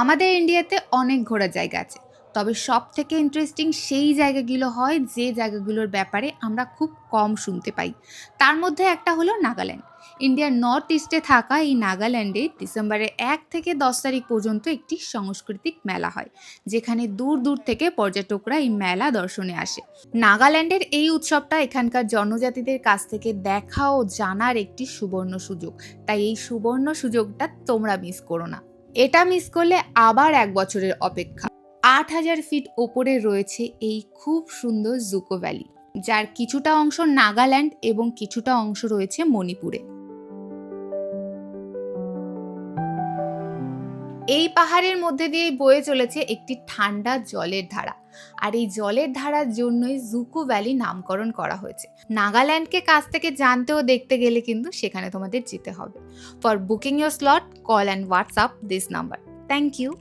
আমাদের ইন্ডিয়াতে অনেক ঘোরার জায়গা আছে। তবে সব থেকে ইন্টারেস্টিং সেই জায়গাগুলো হয় যে জায়গাগুলোর ব্যাপারে আমরা খুব কম শুনতে পাই। তার মধ্যে একটা হলো নাগাল্যান্ড। ইন্ডিয়ার নর্থ ইস্টে থাকা এই নাগাল্যান্ডে ডিসেম্বরের এক থেকে দশ তারিখ পর্যন্ত একটি সাংস্কৃতিক মেলা হয়, যেখানে দূর দূর থেকে পর্যটকরা এই মেলা দর্শনে আসে। নাগাল্যান্ডের এই উৎসবটা এখানকার জনজাতিদের কাছ থেকে দেখা ও জানার একটি সুবর্ণ সুযোগ। তাই এই সুবর্ণ সুযোগটা তোমরা মিস করো না। এটা মিস করলে আবার এক বছরের অপেক্ষা। আট হাজার ফিট ওপরে রয়েছে এই খুব সুন্দর জুকো ভ্যালি যার কিছুটা অংশ নাগাল্যান্ড এবং কিছুটা অংশ রয়েছে মণিপুরে। এই পাহাড়ের মধ্যে দিয়ে বয়ে চলেছে একটি ঠান্ডা জলের ধারা। আর এই জলের ধারার জন্যই জুকু ভ্যালি নামকরণ করা হয়েছে। নাগাল্যান্ডকে কাছ থেকে জানতেও দেখতে গেলে কিন্তু সেখানে তোমাদের যেতে হবে। For booking your slot call and WhatsApp this number thank you